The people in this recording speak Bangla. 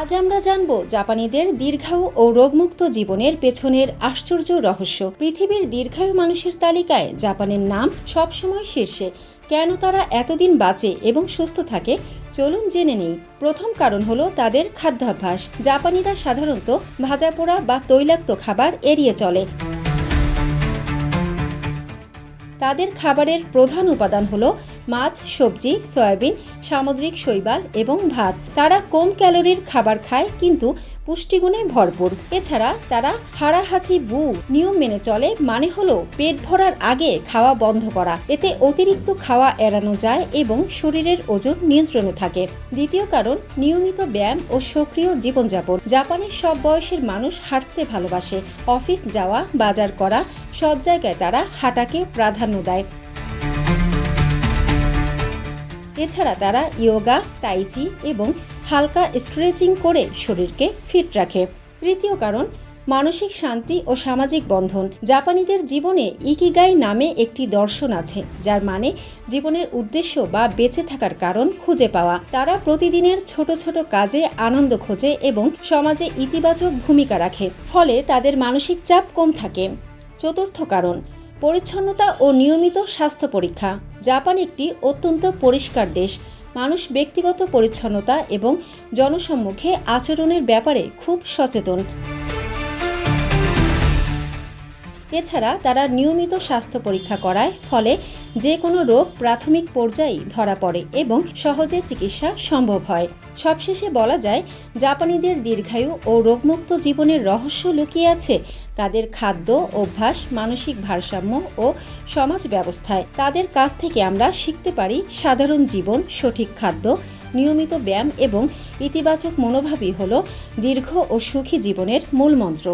আজ আমরা জানব জাপানিদের দীর্ঘায়ু ও রোগমুক্ত জীবনের পেছনের আশ্চর্য রহস্য। পৃথিবীর দীর্ঘায়ু মানুষের তালিকায় জাপানের নাম সবসময় শীর্ষে। কেন তারা এতদিন বাঁচে এবং সুস্থ থাকে? চলুন জেনে নেই। প্রথম কারণ হলো তাদের খাদ্যাভ্যাস। জাপানিরা সাধারণত ভাজাপোড়া বা তৈলাক্ত খাবার এড়িয়ে চলে। তাদের খাবারের প্রধান উপাদান হলো মাছ, সবজি, সয়াবিন, সামুদ্রিক শৈবাল এবং ভাত। তারা কম ক্যালোরির খাবার খায়, কিন্তু পুষ্টিগুণে ভরপুর। এছাড়া তারা হাড়াহাঁচি, বু, নিয়ম মেনে চলে মানে হলো পেট ভরার আগে খাওয়া বন্ধ করা। এতে অতিরিক্ত খাওয়া এড়ানো যায় এবং শরীরের ওজন নিয়ন্ত্রণে থাকে। দ্বিতীয় কারণ, নিয়মিত ব্যায়াম ও সক্রিয় জীবনযাপন। জাপানের সব বয়সের মানুষ হাঁটতে ভালোবাসে। অফিস যাওয়া, বাজার করা, সব জায়গায় তারা হাঁটাকে প্রাধান্য দেয় এছাড়া তারা ইয়োগা তাইচি এবং হালকা স্ট্রেচিং করে শরীরকে ফিট রাখে। তৃতীয় কারণ, মানসিক শান্তি ও সামাজিক বন্ধন। জাপানিদের জীবনে ইকিগাই নামে একটি দর্শন আছে, যার মানে জীবনের উদ্দেশ্য বা বেঁচে থাকার কারণ খুঁজে পাওয়া। তারা প্রতিদিনের ছোট ছোট কাজে আনন্দ খোঁজে এবং সমাজে ইতিবাচক ভূমিকা রাখে, ফলে তাদের মানসিক চাপ কম থাকে। চতুর্থ কারণ পরিচ্ছন্নতা ও নিয়মিত স্বাস্থ্য পরীক্ষা। জাপান একটি অত্যন্ত পরিষ্কার দেশ। মানুষ ব্যক্তিগত পরিচ্ছন্নতা এবং জনসম্মুখে আচরণের ব্যাপারে খুব সচেতন। এছাড়া তারা নিয়মিত স্বাস্থ্য পরীক্ষা করায়, ফলে যে কোনো রোগ প্রাথমিক পর্যায়েই ধরা পড়ে এবং সহজে চিকিৎসা সম্ভব হয়। সবশেষে বলা যায়, জাপানিদের দীর্ঘায়ু ও রোগমুক্ত জীবনের রহস্য লুকিয়ে আছে তাদের খাদ্য, অভ্যাস, মানসিক ভারসাম্য ও সমাজ ব্যবস্থায়। তাদের কাছ থেকে আমরা শিখতে পারি সাধারণ জীবন, সঠিক খাদ্য, নিয়মিত ব্যায়াম এবং ইতিবাচক মনোভাবই হল দীর্ঘ ও সুখী জীবনের মূল মন্ত্র